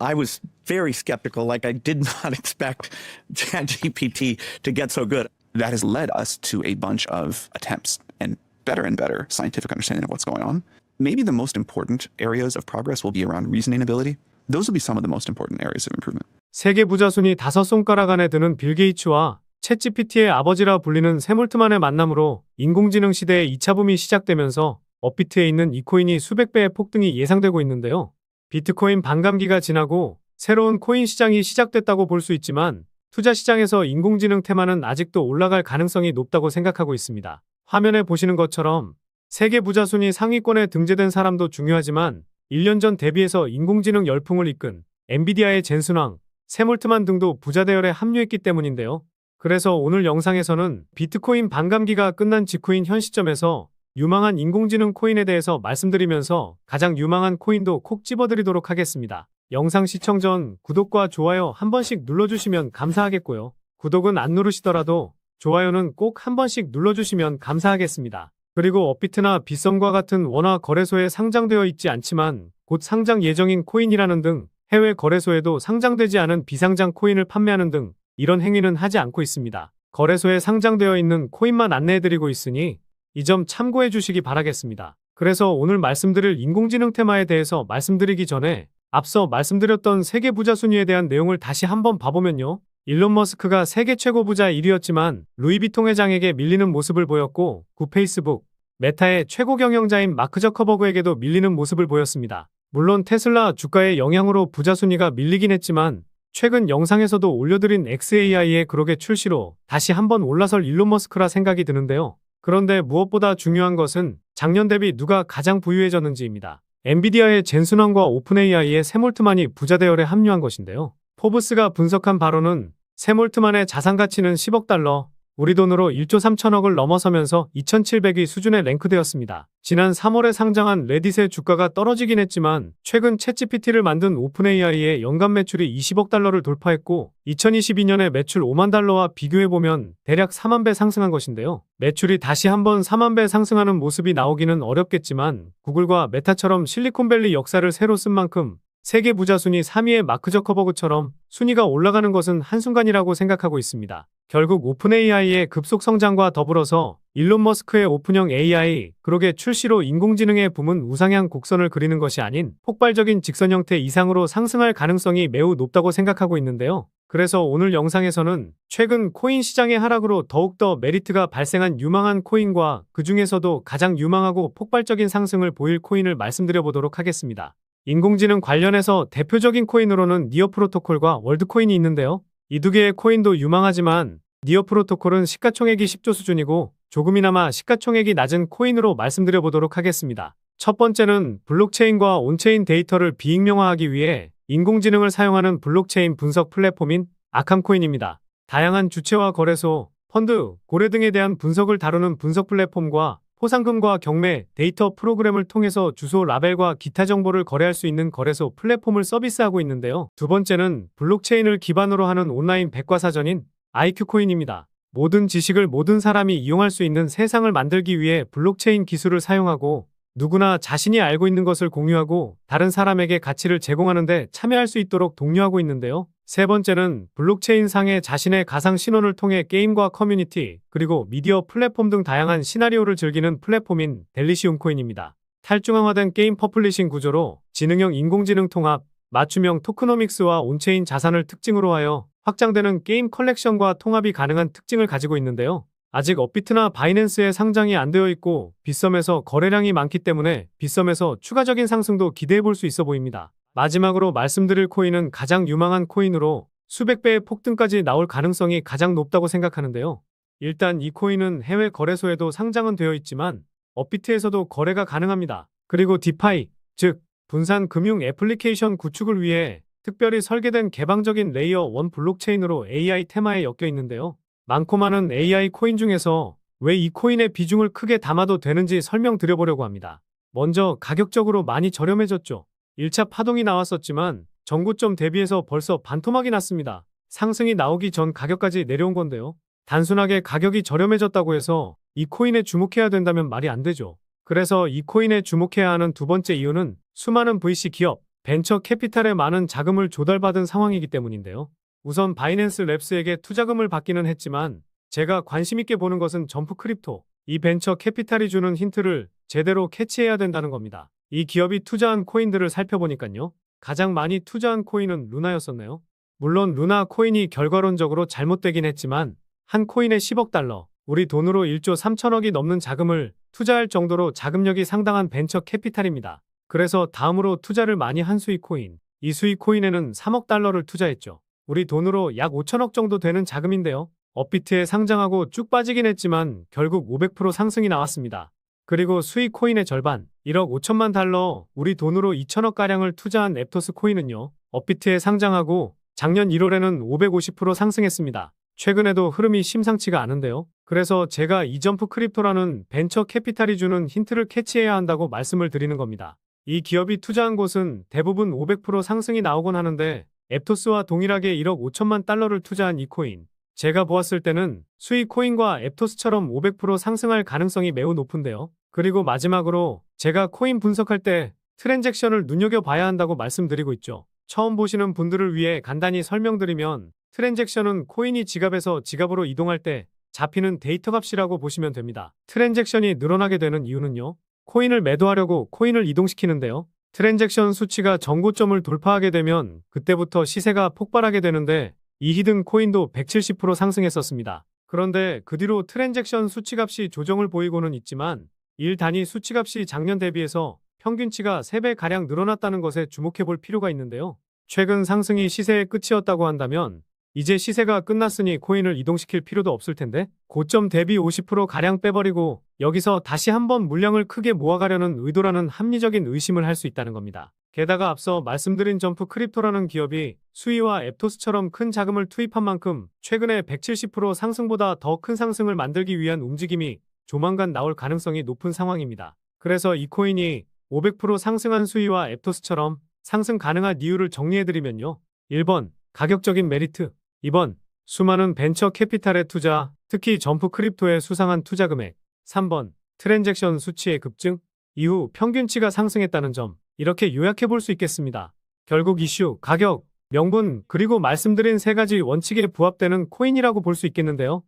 I was very skeptical. Like I did not expect ChatGPT to get so good. That has led us to a bunch of attempts and better and better scientific understanding of what's going on. Maybe the most important areas of progress will be around reasoning ability. Those will be some of the most important areas of improvement. 세계 부자 순위 다섯 손가락 안에 드는 빌 게이츠와 챗GPT의 아버지라 불리는 세몰트만의 만남으로 인공지능 시대의 2차 붐이 시작되면서 업비트에 있는 이 코인이 수백 배의 폭등이 예상되고 있는데요. 비트코인 반감기가 지나고 새로운 코인 시장이 시작됐다고 볼 수 있지만 투자 시장에서 인공지능 테마는 아직도 올라갈 가능성이 높다고 생각하고 있습니다. 화면에 보시는 것처럼 세계 부자 순위 상위권에 등재된 사람도 중요하지만 1년 전 대비해서 인공지능 열풍을 이끈 엔비디아의 젠슨왕, 세몰트만 등도 부자 대열에 합류했기 때문인데요. 그래서 오늘 영상에서는 비트코인 반감기가 끝난 직후인 현 시점에서 유망한 인공지능 코인에 대해서 말씀드리면서 가장 유망한 코인도 콕 집어드리도록 하겠습니다. 영상 시청 전 구독과 좋아요 한 번씩 눌러주시면 감사하겠고요. 구독은 안 누르시더라도 좋아요는 꼭 한 번씩 눌러주시면 감사하겠습니다. 그리고 업비트나 빗썸과 같은 원화 거래소에 상장되어 있지 않지만 곧 상장 예정인 코인이라는 등 해외 거래소에도 상장되지 않은 비상장 코인을 판매하는 등 이런 행위는 하지 않고 있습니다. 거래소에 상장되어 있는 코인만 안내해드리고 있으니 이 점 참고해 주시기 바라겠습니다. 그래서 오늘 말씀드릴 인공지능 테마에 대해서 말씀드리기 전에 앞서 말씀드렸던 세계 부자 순위에 대한 내용을 다시 한번 봐보면요. 일론 머스크가 세계 최고 부자 1위였지만 루이비통 회장에게 밀리는 모습을 보였고 구 페이스북, 메타의 최고 경영자인 마크 저커버그에게도 밀리는 모습을 보였습니다. 물론 테슬라 주가의 영향으로 부자 순위가 밀리긴 했지만 최근 영상에서도 올려드린 XAI의 그룹의 출시로 다시 한번 올라설 일론 머스크라 생각이 드는데요. 그런데 무엇보다 중요한 것은 작년 대비 누가 가장 부유해졌는지입니다. 엔비디아의 젠슨왕과 오픈AI의 세몰트만이 부자 대열에 합류한 것인데요. 포브스가 분석한 바로는 세몰트만의 자산 가치는 10억 달러, 우리 돈으로 1조 3천억을 넘어서면서 2,700위 수준에 랭크되었습니다. 지난 3월에 상장한 레딧의 주가가 떨어지긴 했지만 최근 챗GPT를 만든 오픈AI의 연간 매출이 20억 달러를 돌파했고 2022년에 매출 5만 달러와 비교해보면 대략 4만 배 상승한 것인데요. 매출이 다시 한번 4만 배 상승하는 모습이 나오기는 어렵겠지만 구글과 메타처럼 실리콘밸리 역사를 새로 쓴 만큼 세계 부자 순위 3위의 마크 저커버그처럼 순위가 올라가는 것은 한순간이라고 생각하고 있습니다. 결국 오픈AI의 급속 성장과 더불어서 일론 머스크의 오픈형 AI, 그룹의 출시로 인공지능의 붐은 우상향 곡선을 그리는 것이 아닌 폭발적인 직선 형태 이상으로 상승할 가능성이 매우 높다고 생각하고 있는데요. 그래서 오늘 영상에서는 최근 코인 시장의 하락으로 더욱더 메리트가 발생한 유망한 코인과 그 중에서도 가장 유망하고 폭발적인 상승을 보일 코인을 말씀드려 보도록 하겠습니다. 인공지능 관련해서 대표적인 코인으로는 니어 프로토콜과 월드 코인이 있는데요. 이 두 개의 코인도 유망하지만 니어 프로토콜은 시가총액이 10조 수준이고 조금이나마 시가총액이 낮은 코인으로 말씀드려 보도록 하겠습니다. 첫 번째는 블록체인과 온체인 데이터를 비익명화하기 위해 인공지능을 사용하는 블록체인 분석 플랫폼인 아캄코인입니다. 다양한 주체와 거래소, 펀드, 고래 등에 대한 분석을 다루는 분석 플랫폼과 포상금과 경매, 데이터 프로그램을 통해서 주소 라벨과 기타 정보를 거래할 수 있는 거래소 플랫폼을 서비스하고 있는데요. 두 번째는 블록체인을 기반으로 하는 온라인 백과사전인 IQ코인입니다. 모든 지식을 모든 사람이 이용할 수 있는 세상을 만들기 위해 블록체인 기술을 사용하고 누구나 자신이 알고 있는 것을 공유하고 다른 사람에게 가치를 제공하는데 참여할 수 있도록 독려하고 있는데요. 세 번째는 블록체인 상의 자신의 가상 신원을 통해 게임과 커뮤니티, 그리고 미디어 플랫폼 등 다양한 시나리오를 즐기는 플랫폼인 델리시움 코인입니다. 탈중앙화된 게임 퍼플리싱 구조로 지능형 인공지능 통합, 맞춤형 토크노믹스와 온체인 자산을 특징으로 하여 확장되는 게임 컬렉션과 통합이 가능한 특징을 가지고 있는데요. 아직 업비트나 바이낸스에 상장이 안 되어 있고 빗썸에서 거래량이 많기 때문에 빗썸에서 추가적인 상승도 기대해 볼 수 있어 보입니다. 마지막으로 말씀드릴 코인은 가장 유망한 코인으로 수백 배의 폭등까지 나올 가능성이 가장 높다고 생각하는데요. 일단 이 코인은 해외 거래소에도 상장은 되어 있지만 업비트에서도 거래가 가능합니다. 그리고 디파이, 즉 분산 금융 애플리케이션 구축을 위해 특별히 설계된 개방적인 레이어 1 블록체인으로 AI 테마에 엮여 있는데요. 많고 많은 AI 코인 중에서 왜 이 코인의 비중을 크게 담아도 되는지 설명드려보려고 합니다. 먼저 가격적으로 많이 저렴해졌죠. 1차 파동이 나왔었지만 전고점 대비해서 벌써 반토막이 났습니다. 상승이 나오기 전 가격까지 내려온 건데요. 단순하게 가격이 저렴해졌다고 해서 이 코인에 주목해야 된다면 말이 안 되죠. 그래서 이 코인에 주목해야 하는 두 번째 이유는 수많은 VC 기업, 벤처 캐피탈에 많은 자금을 조달받은 상황이기 때문인데요. 우선 바이낸스 랩스에게 투자금을 받기는 했지만 제가 관심 있게 보는 것은 점프 크립토. 이 벤처 캐피탈이 주는 힌트를 제대로 캐치해야 된다는 겁니다. 이 기업이 투자한 코인들을 살펴보니까요. 가장 많이 투자한 코인은 루나였었네요. 물론 루나 코인이 결과론적으로 잘못되긴 했지만 한 코인에 10억 달러, 우리 돈으로 1조 3천억이 넘는 자금을 투자할 정도로 자금력이 상당한 벤처 캐피탈입니다. 그래서 다음으로 투자를 많이 한 수익 코인, 이 수익 코인에는 3억 달러를 투자했죠. 우리 돈으로 약 5천억 정도 되는 자금인데요. 업비트에 상장하고 쭉 빠지긴 했지만 결국 500% 상승이 나왔습니다. 그리고 수익 코인의 절반, 1억 5천만 달러, 우리 돈으로 2천억 가량을 투자한 앱토스 코인은요. 업비트에 상장하고 작년 1월에는 550% 상승했습니다. 최근에도 흐름이 심상치가 않은데요. 그래서 제가 이점프 크립토라는 벤처 캐피탈이 주는 힌트를 캐치해야 한다고 말씀을 드리는 겁니다. 이 기업이 투자한 곳은 대부분 500% 상승이 나오곤 하는데 앱토스와 동일하게 1억 5천만 달러를 투자한 이 코인. 제가 보았을 때는 수익 코인과 앱토스처럼 500% 상승할 가능성이 매우 높은데요. 그리고 마지막으로 제가 코인 분석할 때 트랜잭션을 눈여겨봐야 한다고 말씀드리고 있죠. 처음 보시는 분들을 위해 간단히 설명드리면 트랜잭션은 코인이 지갑에서 지갑으로 이동할 때 잡히는 데이터 값이라고 보시면 됩니다. 트랜잭션이 늘어나게 되는 이유는요. 코인을 매도하려고 코인을 이동시키는데요. 트랜잭션 수치가 정고점을 돌파하게 되면 그때부터 시세가 폭발하게 되는데 이 히든 코인도 170% 상승했었습니다. 그런데 그 뒤로 트랜잭션 수치값이 조정을 보이고는 있지만 일 단위 수치값이 작년 대비해서 평균치가 3배 가량 늘어났다는 것에 주목해 볼 필요가 있는데요. 최근 상승이 시세의 끝이었다고 한다면 이제 시세가 끝났으니 코인을 이동시킬 필요도 없을 텐데 고점 대비 50% 가량 빼버리고 여기서 다시 한번 물량을 크게 모아가려는 의도라는 합리적인 의심을 할 수 있다는 겁니다. 게다가 앞서 말씀드린 점프 크립토라는 기업이 수위와 앱토스처럼 큰 자금을 투입한 만큼 최근에 170% 상승보다 더 큰 상승을 만들기 위한 움직임이 조만간 나올 가능성이 높은 상황입니다. 그래서 이 코인이 500% 상승한 수위와 앱토스처럼 상승 가능한 이유를 정리해드리면요. 1번 가격적인 메리트 2번 수많은 벤처 캐피탈의 투자, 특히 점프 크립토의 수상한 투자 금액 3번 트랜잭션 수치의 급증 이후 평균치가 상승했다는 점 이렇게 요약해 볼 수 있겠습니다. 결국 이슈, 가격, 명분 그리고 말씀드린 세 가지 원칙에 부합되는 코인이라고 볼 수 있겠는데요.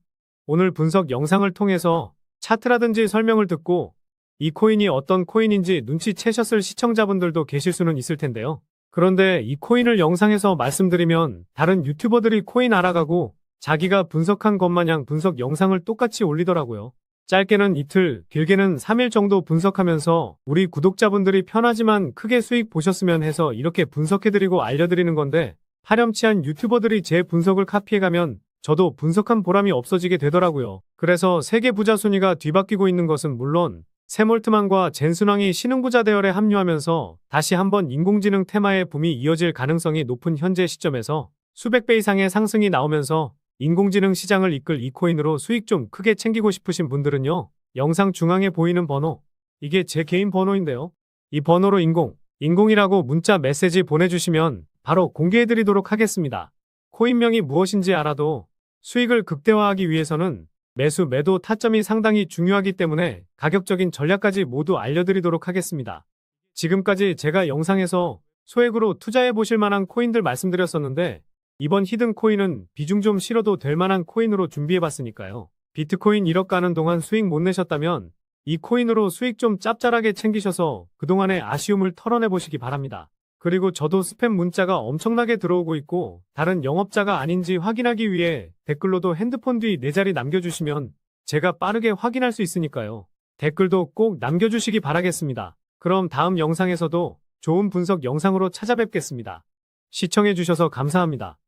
오늘 분석 영상을 통해서 차트라든지 설명을 듣고 이 코인이 어떤 코인인지 눈치채셨을 시청자분들도 계실 수는 있을 텐데요. 그런데 이 코인을 영상에서 말씀드리면 다른 유튜버들이 코인 알아가고 자기가 분석한 것 마냥 분석 영상을 똑같이 올리더라고요. 짧게는 이틀, 길게는 3일 정도 분석하면서 우리 구독자분들이 편하지만 크게 수익 보셨으면 해서 이렇게 분석해드리고 알려드리는 건데 파렴치한 유튜버들이 제 분석을 카피해가면 저도 분석한 보람이 없어지게 되더라고요. 그래서 세계 부자 순위가 뒤바뀌고 있는 것은 물론 세몰트만과 젠순왕이 신흥부자 대열에 합류하면서 다시 한번 인공지능 테마의 붐이 이어질 가능성이 높은 현재 시점에서 수백 배 이상의 상승이 나오면서 인공지능 시장을 이끌 이 코인으로 수익 좀 크게 챙기고 싶으신 분들은요. 영상 중앙에 보이는 번호. 이게 제 개인 번호인데요. 이 번호로 인공, 인공이라고 문자 메시지 보내주시면 바로 공개해드리도록 하겠습니다. 코인명이 무엇인지 알아도 수익을 극대화하기 위해서는 매수 매도 타점이 상당히 중요하기 때문에 가격적인 전략까지 모두 알려드리도록 하겠습니다. 지금까지 제가 영상에서 소액으로 투자해 보실 만한 코인들 말씀드렸었는데 이번 히든 코인은 비중 좀 실어도 될 만한 코인으로 준비해 봤으니까요. 비트코인 1억 가는 동안 수익 못 내셨다면 이 코인으로 수익 좀 짭짤하게 챙기셔서 그동안의 아쉬움을 털어내 보시기 바랍니다. 그리고 저도 스팸 문자가 엄청나게 들어오고 있고 다른 영업자가 아닌지 확인하기 위해 댓글로도 핸드폰 뒤 네 자리 남겨주시면 제가 빠르게 확인할 수 있으니까요. 댓글도 꼭 남겨주시기 바라겠습니다. 그럼 다음 영상에서도 좋은 분석 영상으로 찾아뵙겠습니다. 시청해주셔서 감사합니다.